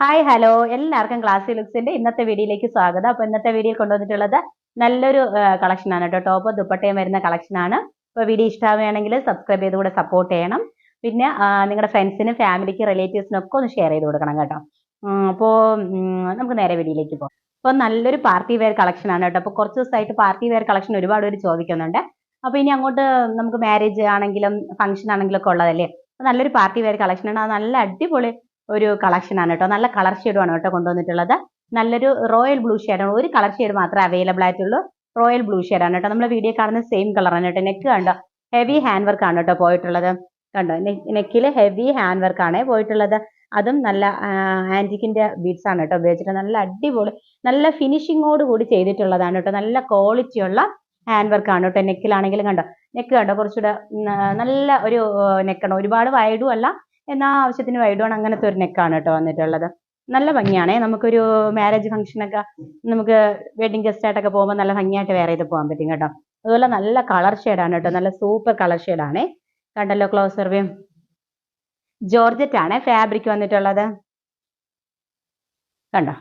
Hi hello എല്ലാവർക്കും ക്ലാസ്സി ലുക്സിന്റെ ഇന്നത്തെ വീഡിയോയിലേക്ക് സ്വാഗതം. അപ്പൊ ഇന്നത്തെ വീഡിയോയിൽ കൊണ്ടുവന്നിട്ടുള്ളത് നല്ലൊരു കളക്ഷൻ ആണ് കേട്ടോ. ടോപ്പ് ദുപ്പട്ടയും വരുന്ന കളക്ഷൻ ആണ്. അപ്പൊ വീഡിയോ ഇഷ്ടമാവുകയാണെങ്കിൽ സബ്സ്ക്രൈബ് ചെയ്ത് കൂടെ സപ്പോർട്ട് ചെയ്യണം. പിന്നെ നിങ്ങളുടെ ഫ്രണ്ട്സിനും ഫാമിലിക്ക് റിലേറ്റീവ്സിനും ഒക്കെ ഒന്ന് ഷെയർ ചെയ്ത് കൊടുക്കണം കേട്ടോ. അപ്പോൾ നമുക്ക് നേരെ വീഡിയോയിലേക്ക് പോകാം. അപ്പോൾ നല്ലൊരു പാർട്ടി വെയർ കളക്ഷൻ ആണ് കേട്ടോ. അപ്പോൾ കുറച്ച് ദിവസമായിട്ട് പാർട്ടി വെയർ കളക്ഷൻ ഒരുപാട് പേര് ചോദിക്കുന്നുണ്ട്. അപ്പോൾ ഇനി അങ്ങോട്ട് നമുക്ക് മാരേജ് ആണെങ്കിലും ഫംഗ്ഷൻ ആണെങ്കിലും ഒക്കെ ഉള്ളതല്ലേ? അപ്പോൾ നല്ലൊരു പാർട്ടി വെയർ കളക്ഷൻ ആണ്. നല്ല അടിപൊളി ഒരു കളക്ഷനാണ് കേട്ടോ. നല്ല കളർ ഷെയ്ഡുമാണ് കേട്ടോ കൊണ്ടുവന്നിട്ടുള്ളത്. നല്ലൊരു റോയൽ ബ്ലൂ ആണ്. ഒരു കളർ ഷെയ്ഡ് മാത്രമേ അവൈലബിൾ ആയിട്ടുള്ളൂ. റോയൽ ബ്ലൂ ആണ് കേട്ടോ. നമ്മൾ വീഡിയോ കാണുന്ന സെയിം കളറാണ് കേട്ടോ. നെക്ക് കണ്ടോ? ഹെവി ഹാൻഡ് വർക്ക് ആണ് കേട്ടോ പോയിട്ടുള്ളത്. കണ്ടോ? നെക്കിൽ ഹെവി ഹാൻഡ് വർക്ക് ആണ് പോയിട്ടുള്ളത്. അതും നല്ല ആന്റിക്കിന്റെ ബീഡ്സ് ആണ് കേട്ടോ ഉപയോഗിച്ചിട്ട് നല്ല അടിപൊളി നല്ല ഫിനിഷിങ്ങോട് കൂടി ചെയ്തിട്ടുള്ളതാണ് കേട്ടോ. നല്ല ക്വാളിറ്റിയുള്ള ഹാൻഡ് വർക്ക് ആണ് കേട്ടോ. നെക്കിലാണെങ്കിലും കണ്ടോ? നെക്ക് കണ്ടോ? കുറച്ചുകൂടെ നല്ല ഒരു നെക്കാണ് ഒരുപാട് വൈഡും അല്ല എന്നാൽ ആവശ്യത്തിന് വൈഡ് ആണ് അങ്ങനത്തെ ഒരു നെക്കാണ് കേട്ടോ വന്നിട്ടുള്ളത്. നല്ല ഭംഗിയാണേ. നമുക്കൊരു മാരേജ് ഫംഗ്ഷനൊക്കെ നമുക്ക് വെഡിങ് ഗസ്റ്റ് ആയിട്ടൊക്കെ പോകുമ്പോൾ നല്ല ഭംഗിയായിട്ട് വേറെ ചെയ്ത് പോകാൻ പറ്റും കേട്ടോ. അതുപോലെ നല്ല കളർ ഷെയ്ഡാണ് കേട്ടോ. നല്ല സൂപ്പർ കളർ ഷെയ്ഡാണേ കണ്ടല്ലോ ക്ലോസർ വ്യൂ ജോർജറ്റ് ആണ് ഫാബ്രിക് വന്നിട്ടുള്ളത്. കണ്ടോ?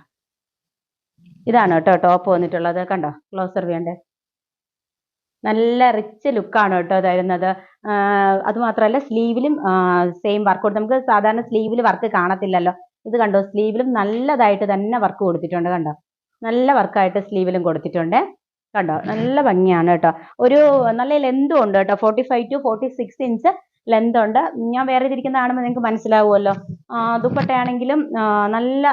ഇതാണ് കേട്ടോ ടോപ്പ് വന്നിട്ടുള്ളത്. കണ്ടോ? ക്ലോസർ വ്യൂണ്ട് നല്ല റിച്ച് ലുക്കാണ് കേട്ടോ തരുന്നത്. അത് മാത്രമല്ല സ്ലീവിലും സെയിം വർക്ക് കൊടുത്ത്. നമുക്ക് സാധാരണ സ്ലീവിൽ വർക്ക് കാണത്തില്ലല്ലോ. ഇത് കണ്ടോ? സ്ലീവിലും നല്ലതായിട്ട് തന്നെ വർക്ക് കൊടുത്തിട്ടുണ്ട് കണ്ടോ? നല്ല വർക്കായിട്ട് സ്ലീവിലും കൊടുത്തിട്ടുണ്ട് കണ്ടോ? നല്ല ഭംഗിയാണ് കേട്ടോ. ഒരു നല്ല ലെന്തും ഉണ്ട് കേട്ടോ. Forty five to forty six inch length ഉണ്ട്. ഞാൻ വേറെ തിരിക്കുന്ന കാണുമ്പോൾ നിങ്ങൾക്ക് മനസ്സിലാവുമല്ലോ. ദുപ്പട്ടയാണെങ്കിലും നല്ല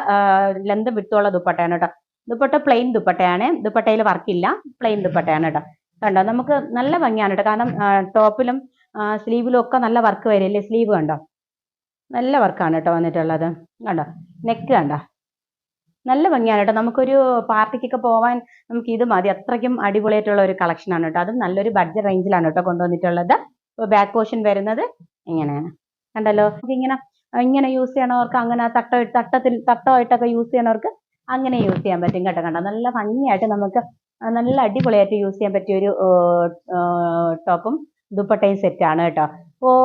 ലെന്ത് വിട്ടുള്ള ദുപ്പട്ടയാണ് കേട്ടോ. ദുപ്പട്ട പ്ലെയിൻ ദുപ്പട്ടയാണ്. ദുപ്പട്ടയിൽ വർക്കില്ല പ്ലെയിൻ ദുപ്പട്ടയാണ് കേട്ടോ. കണ്ടോ? നമുക്ക് നല്ല ഭംഗിയാണ് കേട്ടോ. കാരണം ടോപ്പിലും സ്ലീവിലും ഒക്കെ നല്ല വർക്ക് വരില്ലേ? സ്ലീവ് കണ്ടോ? നല്ല വർക്കാണ് കേട്ടോ വന്നിട്ടുള്ളത്. കണ്ടോ? നെക്ക് കണ്ടോ? നല്ല ഭംഗിയാണ് കേട്ടോ. നമുക്കൊരു പാർട്ടിക്കൊക്കെ പോവാൻ നമുക്ക് ഇത് മതി. അത്രയ്ക്കും അടിപൊളിയായിട്ടുള്ള ഒരു കളക്ഷനാണ് കേട്ടോ. അതും നല്ലൊരു ബഡ്ജറ്റ് റേഞ്ചിലാണ് കേട്ടോ കൊണ്ടുവന്നിട്ടുള്ളത്. ബാക്ക് പോർഷൻ വരുന്നത് ഇങ്ങനെയാണ്. കണ്ടല്ലോ? ഇങ്ങനെ ഇങ്ങനെ യൂസ് ചെയ്യണവർക്ക് അങ്ങനെ തട്ട തട്ടത്തിൽ തട്ടമായിട്ടൊക്കെ യൂസ് ചെയ്യണവർക്ക് അങ്ങനെ യൂസ് ചെയ്യാൻ പറ്റും കേട്ടോ. കണ്ടോ? നല്ല ഭംഗിയായിട്ട് നമുക്ക് നല്ല അടിപൊളിയായിട്ട് യൂസ് ചെയ്യാൻ പറ്റിയ ഒരു ടോപ്പും ദുപ്പട്ടയും സെറ്റാണ് കേട്ടോ. അപ്പോൾ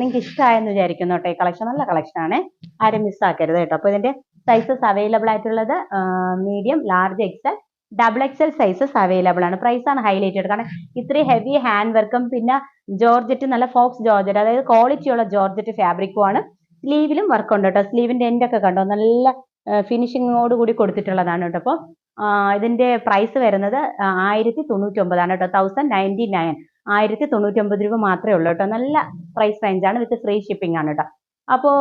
നിങ്ങൾക്ക് ഇഷ്ടമായെന്ന് വിചാരിക്കുന്നു കേട്ടോ. ഈ കളക്ഷൻ നല്ല കളക്ഷനാണ് ആരും മിസ്സാക്കരുത് കേട്ടോ. അപ്പോൾ ഇതിന്റെ സൈസസ് അവൈലബിൾ ആയിട്ടുള്ളത് medium large XL double XL sizes available ആണ്. പ്രൈസ് ആണ് ഹൈലൈറ്റഡ് കാരണം ഇത്രയും ഹെവി ഹാൻഡ് വർക്കും പിന്നെ ജോർജറ്റ് നല്ല ഫോക്സ് ജോർജറ്റ് അതായത് ക്വാളിറ്റിയുള്ള ജോർജറ്റ് ഫാബ്രിക്കും ആണ്. സ്ലീവിലും വർക്ക് ഉണ്ട് കേട്ടോ. സ്ലീവിന്റെ എൻഡൊക്കെ കണ്ടോ? നല്ല ഫിനിഷിങ്ങോട് കൂടി കൊടുത്തിട്ടുള്ളതാണ് കേട്ടോ. അപ്പോൾ ഇതിന്റെ പ്രൈസ് വരുന്നത് ആയിരത്തി തൊണ്ണൂറ്റി ഒമ്പതാണ് കേട്ടോ. തൗസൻഡ് നയന്റി നയൻ ആയിരത്തി തൊണ്ണൂറ്റി ഒമ്പത് രൂപ മാത്രമേ ഉള്ളൂ കേട്ടോ. നല്ല പ്രൈസ് റേഞ്ചാണ് വിത്ത് ഫ്രീ ഷിപ്പിംഗ് ആണ് കേട്ടോ. അപ്പോൾ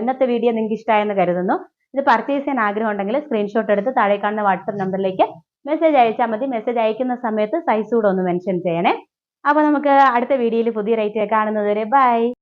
ഇന്നത്തെ വീഡിയോ നിങ്ങൾക്ക് ഇഷ്ടമായെന്ന് കരുതുന്നു. ഇത് പർച്ചേസ് ചെയ്യാൻ ആഗ്രഹം ഉണ്ടെങ്കിൽ സ്ക്രീൻഷോട്ട് എടുത്ത് താഴെ കാണുന്ന വാട്സപ്പ് നമ്പറിലേക്ക് മെസ്സേജ് അയച്ചാൽ മതി. മെസ്സേജ് അയക്കുന്ന സമയത്ത് സൈസ് കൂടെ ഒന്ന് മെൻഷൻ ചെയ്യണേ. അപ്പോൾ നമുക്ക് അടുത്ത വീഡിയോയിൽ പുതിയ റേറ്റ് കാണുന്നത് വരെ ബൈ